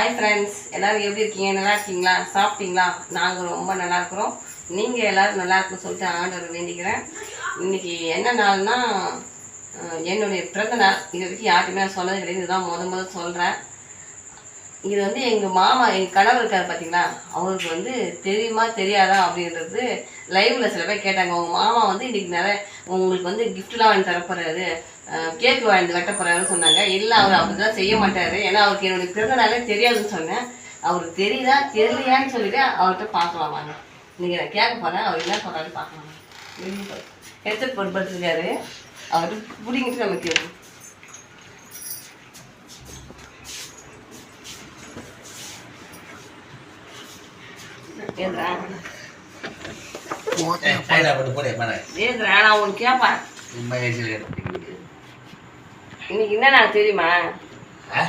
Hi friends எல்லாரும் எப்படி இருக்கீங்க? நல்லா இருக்கீங்களா? சாப்பிட்டீங்களா? நாங்கள் ரொம்ப நல்லா இருக்கிறோம். நீங்கள் எல்லாரும் நல்லா இருக்குன்னு சொல்லிட்டு ஆண்டவர் வேண்டிக்கிறேன். இன்றைக்கி என்ன நாள்னா என்னுடைய பிறந்த நாள். இது வரைக்கும் யார்ட்டுமே நான் சொன்னது கிடையாது இதுதான் முத முதல் சொல்கிறேன் இது வந்து எங்கள் மாமா எங்கள் கணவர் இருக்கார் பார்த்தீங்களா அவருக்கு வந்து தெரியுமா தெரியாதா அப்படின்றது லைவில் சில பேர் கேட்டாங்க. உங்கள் மாமா வந்து இன்றைக்கி நிறைய உங்களுக்கு வந்து கிஃப்ட்லாம் வாங்கி தரப்போறாரு கேக் வாங்கி வெட்ட போகிறாருன்னு சொன்னாங்க. இல்லை அவர் அப்படிதான் செய்ய மாட்டார். ஏன்னா அவருக்கு என்னுடைய பிறந்தநாளே தெரியாதுன்னு சொன்னேன். அவருக்கு தெரியுதா தெரியலையான்னு சொல்லிட்டு அவர்கிட்ட பார்க்கலாம் வாங்க. நீங்கள் நான் கேட்க போகிறேன் அவர் என்ன சொல்கிறாரு பார்க்கலாம் ஹெட்செட் போட்டு படுத்துருக்காரு அவர்கிட்ட பிடிங்கிட்டு நம்ம ஏந்திரா கையில் போட்டு போடு மேலே ஏந்திரா நான் உனக்கு கேட்பேன் இன்னைக்கு என்ன நாள் தெரியுமா?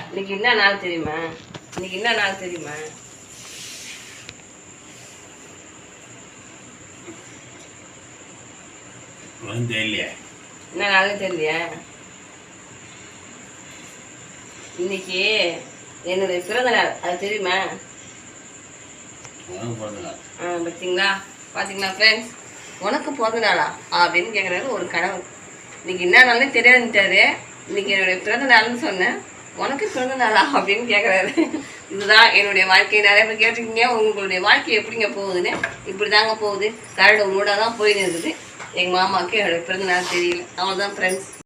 இன்னைக்கு என்ன நாள் தெரியுமா? இன்னைக்கு என்ன நாள் தெரியுமா? தெரியலையே. என்ன நாள்னு தெரியலையா? இன்னைக்கு என்னுடைய பிறந்த நாள். அது தெரியுமா? பார்த்தீங்களா பார்த்தீங்களா ஃப்ரெண்ட்ஸ் உனக்கு பிறந்த நாளா அப்படின்னு கேட்குறாரு ஒரு கனவு இன்னைக்கு என்ன நாள்னே தெரியாதுட்டாரு இன்னைக்கு என்னுடைய பிறந்த நாள்னு சொன்னேன். உனக்கு பிறந்த நாளா அப்படின்னு கேட்குறாரு இதுதான் என்னுடைய வாழ்க்கையை நிறைய பேர் கேட்டிருக்கீங்க. உங்களுடைய வாழ்க்கை எப்படிங்க போகுதுன்னு? இப்படி தாங்க போகுது. கரடு உங்களோட தான் போயின்னு இருக்குது. எங்கள் மாமாவுக்கு என்னுடைய பிறந்த நாள் தெரியல. அவ்வளோதான் ஃப்ரெண்ட்ஸ்